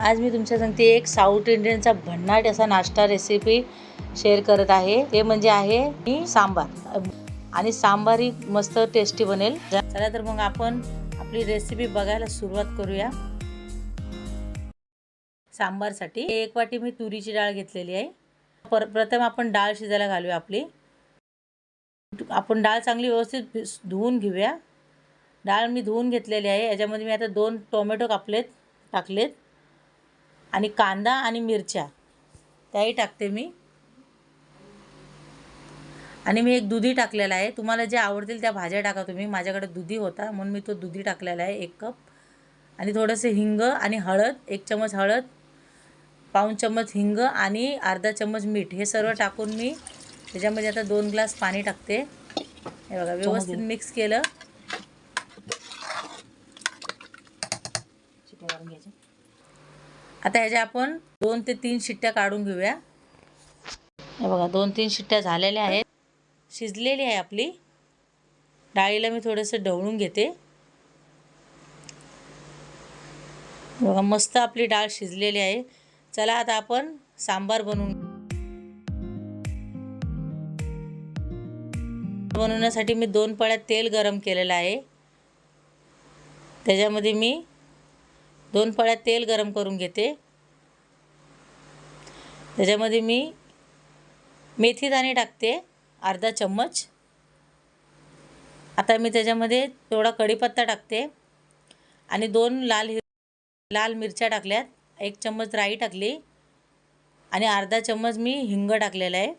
आज मी तुमच्या सांगते एक साऊथ इंडियनचा भन्नाट असा नाश्ता रेसिपी शेअर करत आहे. ते म्हणजे आहे ही सांबार. आणि सांबार ही मस्त टेस्टी बनेल. चला तर मग आपण आपली रेसिपी बघायला सुरुवात करूया. सांबारसाठी एक वाटी मी तुरीची डाळ घेतलेली आहे. पर प्रथम आपण डाळ शिजायला घालूया आपली. आपण डाळ चांगली व्यवस्थित धुवून घेऊया. डाळ मी धुवून घेतलेली आहे. याच्यामध्ये मी आता दोन टोमॅटो कापलेत टाकलेत. आणि कांदा आणि मिरच्या. त्याही टाकते मी. आणि मी एक दुधी टाकलेला आहे. तुम्हाला जे आवडतील त्या भाज्या टाका तुम्ही. माझ्याकडे दुधी होता म्हणून मी तो दुधी टाकलेला आहे एक कप. आणि थोडंसं हिंग आणि हळद एक चमच हळद पाऊण चम्मच हिंग आणि अर्धा चम्मच मीठ. हे सर्व टाकून मी त्याच्यामध्ये आता दोन ग्लास पाणी टाकते. हे बघा व्यवस्थित मिक्स केलं. आता ह्याच्या आपण दोन ते तीन शिट्ट्या काढून घेऊया. हे बघा दोन तीन शिट्ट्या झालेल्या आहेत. शिजलेली आहे आपली. डाळीला मी थोडंसं ढवळून घेते. बघा मस्त आपली डाळ शिजलेली आहे. चला आता आपण सांबार बनवून बनवण्यासाठी मी दोन पळ्या तेल गरम केलेलं आहे. त्याच्यामध्ये मी दोन पळ्या तेल गरम करून घेते. त्याच्यामध्ये मी मेथी दाणे टाकते अर्धा चम्मच. आता मी त्याच्यामध्ये थोडा कढीपत्ता टाकते आणि दोन लाल हिर लाल मिरच्या टाकल्यात. एक चम्मच राई टाकली आणि अर्धा चम्मच मी हिंग टाकलेला आहे.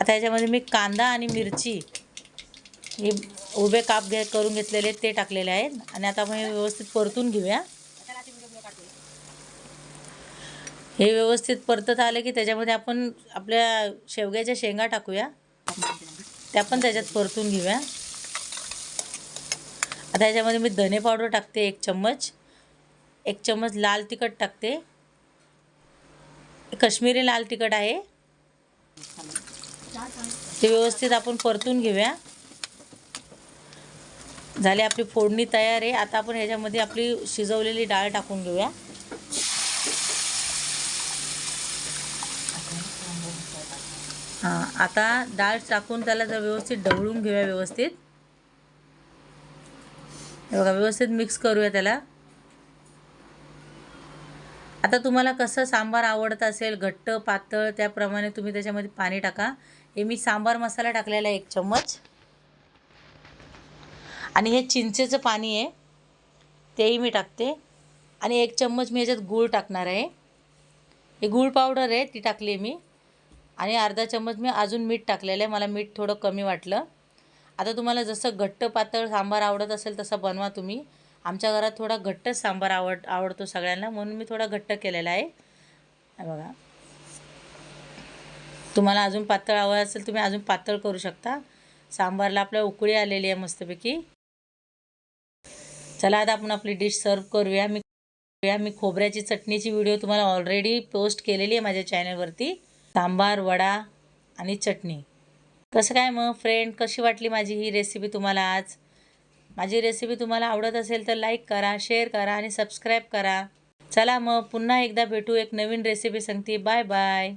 आता याच्यामध्ये मी कांदा आणि मिरची हे उभे काप घे करून घेतलेले ते टाकलेले आहेत. आणि आता आपण हे व्यवस्थित परतून घेऊया. हे व्यवस्थित परतत आलं की त्याच्यामध्ये आपण आपल्या शेवग्याच्या शेंगा टाकूया. त्या पण त्याच्यात परतून घेऊया. आता याच्यामध्ये मी धने पावडर टाकते एक चम्मच. एक चम्मच लाल तिखट टाकते. कश्मीरी लाल तिखट आहे. ते व्यवस्थित आपण परतून घेऊया. झाली आपली फोडणी तयार आहे. आता आपण ह्याच्यामध्ये आपली शिजवलेली डाळ टाकून घेऊया. हां आता डाळ टाकून त्याला जर व्यवस्थित ढवळून घेऊया व्यवस्थित. बघा व्यवस्थित मिक्स करूया त्याला. आता तुम्हाला कसं सांबार आवडत असेल घट्ट पातळ त्याप्रमाणे तुम्ही त्याच्यामध्ये पाणी टाका. हे मी सांबार मसाला टाकलेला आहे एक चम्मच. आणि हे चिंचेचं पाणी आहे तेही मी टाकते. आणि एक चम्मच मी याच्यात गूळ टाकणार आहे. हे गूळ पावडर आहे ती टाकली मी. आणि अर्धा चम्मच मी अजून मीठ टाकलेलं आहे मला मीठ थोडं कमी वाटलं. आता तुम्हाला जसं घट्ट पातळ सांबार आवडत असेल तसं बनवा तुम्ही. आमच्या घरात थोडा घट्टच सांबार आवड आवडतो सगळ्यांना म्हणून मी थोडा घट्ट केलेला आहे. बघा. तुम्हाला अजून पातळ आवड असेल तुम्ही अजून पातळ करू शकता. सांबारला आपल्या उकळी आलेली आहे मस्तपैकी. चला आता आपण आपली डिश सर्व करूया. मी करूया. मी खोबऱ्याची चटणीची व्हिडिओ तुम्हाला ऑलरेडी पोस्ट केलेली आहे माझ्या चॅनलवरती सांबार वडा आणि चटणी. कसं काय मग फ्रेंड कशी वाटली माझी ही रेसिपी तुम्हाला आज? माझी रेसिपी तुम्हाला आवडत असेल तर लाईक करा शेअर करा आणि सबस्क्राईब करा. चला मग पुन्हा एकदा भेटू एक नवीन रेसिपी सांगते. Bye bye